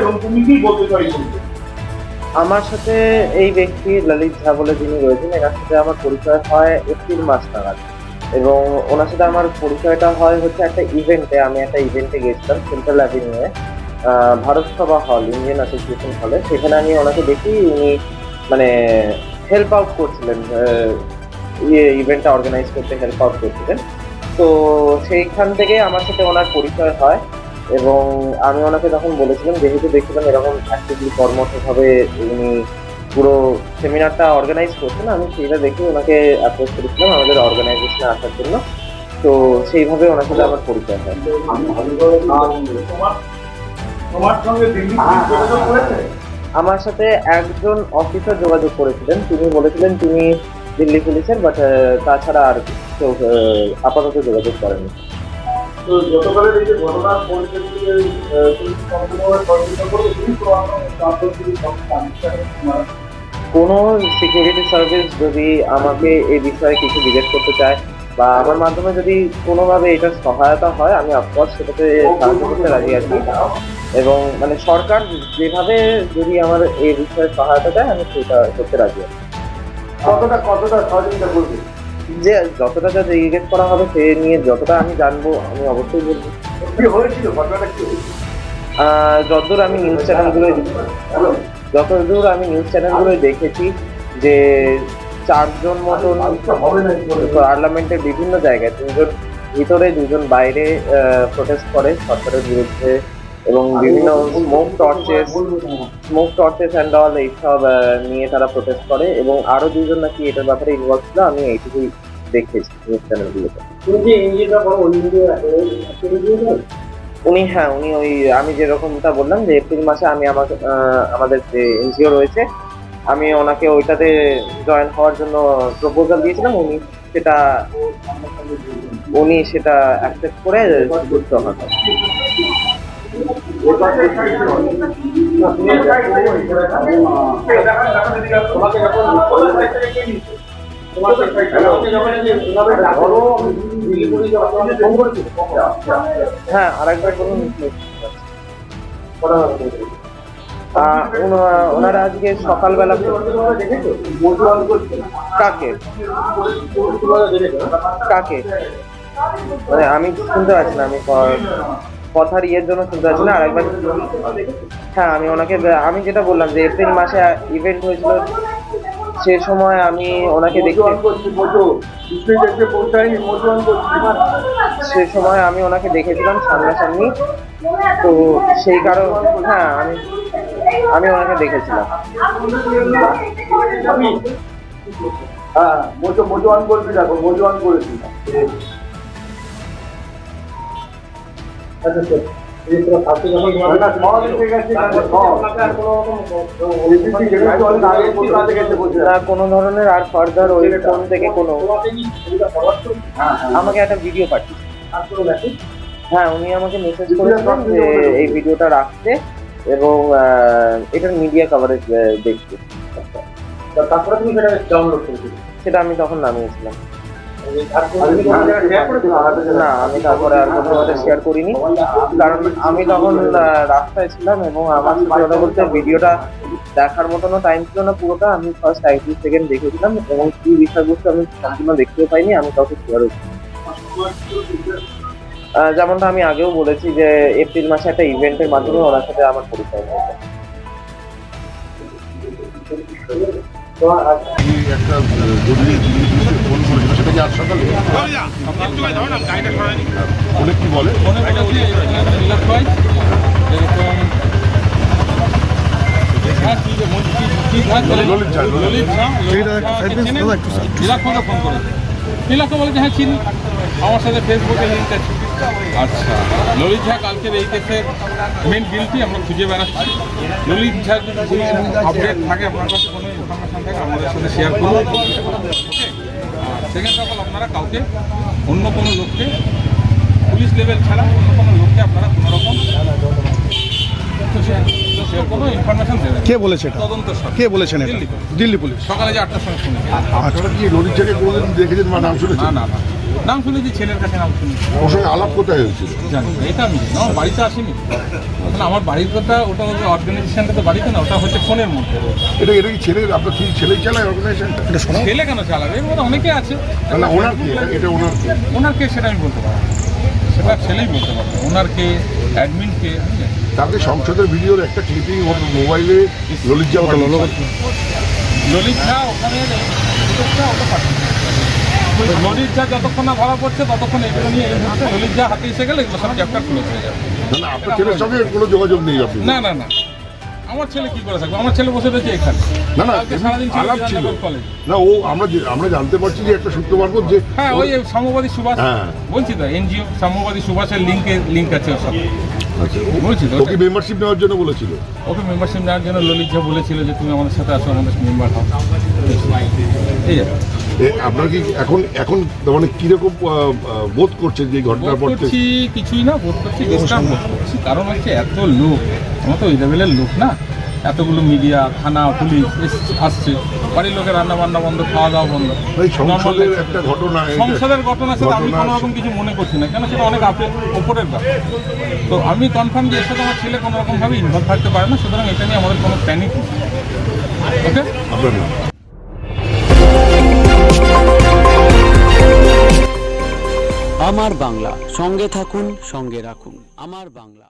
এবং তুমি কি বলতে চাইছো? আমার সাথে এই ব্যক্তি ললিত ঝা বলে যিনি রয়েছেন, এনার সাথে আমার পরিচয় হয় এপ্রিল মাস নাগাদ। এবং ওনার সাথে আমার পরিচয়টা হয় হচ্ছে একটা ইভেন্টে, আমি একটা ইভেন্টে গেছিলাম সেন্ট্রাল অ্যাভিনিউয়ে ভারত সভা হল ইন্ডিয়ান অ্যাসোসিয়েশন হলে সেখানে আমি ওনাকে দেখি, উনি মানে হেল্প আউট করছিলেন ইয়ে ইভেন্টটা অর্গানাইজ করতে হেল্প আউট করছিলেন। তো সেইখান থেকে আমার সাথে ওনার পরিচয় হয়। এবং আমি ওনাকে তখন বলেছিলাম যেহেতু দেখছিলাম এরকম অ্যাক্টিভলি কর্মঠভাবে উনি পুরো সেমিনারটা অর্গানাইজ করছেন আমি সেইটা দেখে ওনাকে অ্যাপ্রোচ করেছিলাম আমাদের অর্গানাইজেশনে আসার জন্য। তো সেইভাবে ওনার সাথে আমার পরিচয় হয়। পুলিশ যোগাযোগ করেছে? আমার সাথে একজন অফিসার যোগাযোগ করেছিলেন তিনি বলেছিলেন তিনি দিল্লি পুলিশের বাট তাছাড়া আর কেউ আপাতত যোগাযোগ করেনি তো গতকালের এই যে ঘটনার পরিপ্রেক্ষিতে কোনো সিকিউরিটি সার্ভিস যদি আমাকে এই বিষয়ে কিছু জিজ্ঞেস করতে চায় বা আমার মাধ্যমে যদি কোনোভাবে এটার সহায়তা হয় আমি অফকোর্স সেটাতে সাহায্য করতে রাজি আছি। এবং মানে সরকার যেভাবে যদি আমার এই বিষয়ে সহায়তা দেয় আমি সেটা করতে রাজি আছি। কতটা কতটা সহযোগিতা করবে? যে যতটা যা জিজ্ঞেস করা হবে সে নিয়ে যতটা আমি জানব আমি অবশ্যই বলব। যতদূর আমি নিউজ চ্যানেলগুলোয় যতদূর আমি নিউজ চ্যানেলগুলোয় দেখেছি যে চারজন মতন পার্লামেন্টের বিভিন্ন জায়গায় দুজন ভিতরে দুজন বাইরে প্রোটেস্ট করে সরকারের বিরুদ্ধে এবং বিভিন্ন smoke torches smoke torches and all এইসব নিয়ে তারা প্রোটেস্ট করে এবং আরও দুজন নাকি এটার ব্যাপারে ইনভলভ ছিল আমি এইটুকুই দেখেছি নিউজ চ্যানেলগুলোতে উনি হ্যাঁ উনি ওই আমি যেরকমটা বললাম যে এপ্রিল মাসে আমি আমাকে আমাদের যে এনজিও রয়েছে আমি ওনাকে ওইটাতে জয়েন হওয়ার জন্য প্রপোজাল দিয়েছিলাম উনি সেটা উনি সেটা অ্যাকসেপ্ট করে যুক্ত হন হ্যাঁ আহ, ওনা- ওনারা আজকে সকালবেলা কাকে? কাকে? মানে আমি শুনতে পাচ্ছি না আমি কথার ইয়ের জন্য শুনতে পাচ্ছি না আরেকবার হ্যাঁ আমি ওনাকে আমি যেটা বললাম যে এপ্রিল মাসে ইভেন্ট হয়েছিল সে সময় আমি ওনাকে দেখতে সে সময় আমি ওনাকে দেখেছিলাম সামনাসামনি। তো সেই কারণ হ্যাঁ আমি আমি ওনাকে দেখেছিলাম। হ্যাঁ মোটো মোটো অন দেখো মোটো অন করেছি। কোনো ধরনের আর ফার্দার ওই ফোন থেকে কোনো হ্যাঁ আমাকে একটা ভিডিও পাঠিয়ে হ্যাঁ হ্যাঁ উনি আমাকে মেসেজ করেছিলেন যে এই ভিডিওটা রাখতে এবং এটার মিডিয়া কভারেজ দেখতে তারপরে তুমি সেটা ডাউনলোড করেছ সেটা আমি তখন নামিয়েছিলাম। আমি তারপরে আর কোথাও এটা শেয়ার করিনি। কারণ আমি তখন রাস্তায় ছিলাম এবং আমার কথা বলতে ভিডিওটা দেখার মতনও টাইম ছিল না পুরোটা। আমি ফার্স্ট একত্রিশ সেকেন্ড দেখেছিলাম এবং কি বিষয়বস্তু আমি সম্পূর্ণ দেখতেও পাইনি, আমি কাউকে শেয়ারও যেমনটা আমি আগেও বলেছি যে, এপ্রিল মাসে একটা ইভেন্টের মাধ্যমে ওনার সাথে আমার পরিচয় হয়েছে। একটা ফোন করেছিল সেটা কি আজ সকালে ফোনে কি বলে মনে হ্যাঁ মন- নীলাক্ষ হ্যাঁ চিনি আমার সাথে ফেসবুকে লিঙ্ক আচ্ছা ললিত ঝা কালকের এই কেসের মেন গিলটি আমরা খুঁজে বেড়াচ্ছি ললিত ঝা থাকে আপনার থাকে আমাদের সাথে শেয়ার করুন সেকেন্ড অফ অল আপনারা কাউকে অন্য কোনো লোককে পুলিশ লেভেল ছাড়া অন্য কোনো লোককে আপনারা কোনোরকম সে কোনো ইনফরমেশন দেবেন কে বলেছে এটা? তদন্ত কে বলেছেন এটা? দিল্লি পুলিশ। দিল্লি পুলিশ। সকালে যে আটটার সময় শুনেছি। আপনারা কি জায়গায় কোনোদিন দেখেছেন বা নাম শুনেছেন? না না। নাম শুনেছি ছেলের কাছে নাম শুনেছি ওর সঙ্গে আলাপ কোথায় হয়েছিল জানি না, এটা আমি জানি না। আমার বাড়িতে আসেনি মানে আমার বাড়ির কথা ওটা হচ্ছে অর্গানাইজেশনটা তো বাড়িতে না ওটা হচ্ছে ফোনের মধ্যে এটা এটা কি ছেলে আপনার কি ছেলেই চালায় অর্গানাইজেশনটা ছেলে কেন চালাবে এর মধ্যে অনেকে আছে না ওনার কি এটা- এটা ওনার কি? ওনার কে সেটা আমি বলতে পারব না। সেটা ছেলেই বলতে পারবে ওনার কে অ্যাডমিন কে আমি জানি না। তাকে সংসদের ভিডিওর একটা ক্লিপিং ওর মোবাইলে ললিত যা ললিত ঝা ওখানে ললিত ঝা ওটা পাঠিয়েছে। ললিত ঝা যতক্ষণ না ধরা পড়ছে ততক্ষণ এগুলো নিয়ে এই মুহূর্তে ঝা হাতে এসে গেলে এগুলো সব চ্যাপ্টার ক্লোজ হয়ে যাবে। না না আপনার ছেলের সঙ্গে কোনো যোগাযোগ নেই আপনি। না না না। আমার ছেলে কি করে থাকবে? আমার ছেলে বসে রয়েছে এখানে। না না সারাদিন ছিল আলাপ ছিল না ও আমরা আমরা জানতে পারছি যে একটা সূত্র মারফত যে হ্যাঁ ওই সাম্যবাদী সুভাষ হ্যাঁ। বলছি তো এনজিও সাম্যবাদী সুভাষের লিঙ্কে লিঙ্ক আছে বলছি তো ওকে মেম্বারশিপ নেওয়ার জন্য বলেছিল? ওকে মেম্বারশিপ নেওয়ার জন্য ললিত ঝা বলেছিল যে তুমি আমাদের সাথে আসো আমাদের মেম্বার হও। এই আর কি। এ, আপনার কি এখন এখন মানে কীরকম বোধ করছেন যে ঘটনার পর করছি কিছুই না বোধ করছি করছি। কারণ হচ্ছে এত লোক আমরা তো ওই লেভেলের লোক না। এতগুলো মিডিয়া থানা পুলিশ আসছে। বাড়ির লোকের রান্না বান্না বন্ধ খাওয়া দাওয়া বন্ধ সংসদের একটা ঘটনা সংসদের ঘটনা সেটা আমি কোনো রকম কিছু মনে করছি না কেন সেটা অনেক আপের ওপরের ব্যাপার। তো আমি কনফার্ম যে এর সাথে আমার ছেলে কোনো রকমভাবে ইনভলভ থাকতে পারে না সুতরাং এটা নিয়ে আমাদের কোনো প্যানিক ওকে আমার বাংলা সঙ্গে থাকুন সঙ্গে রাখুন। আমার বাংলা।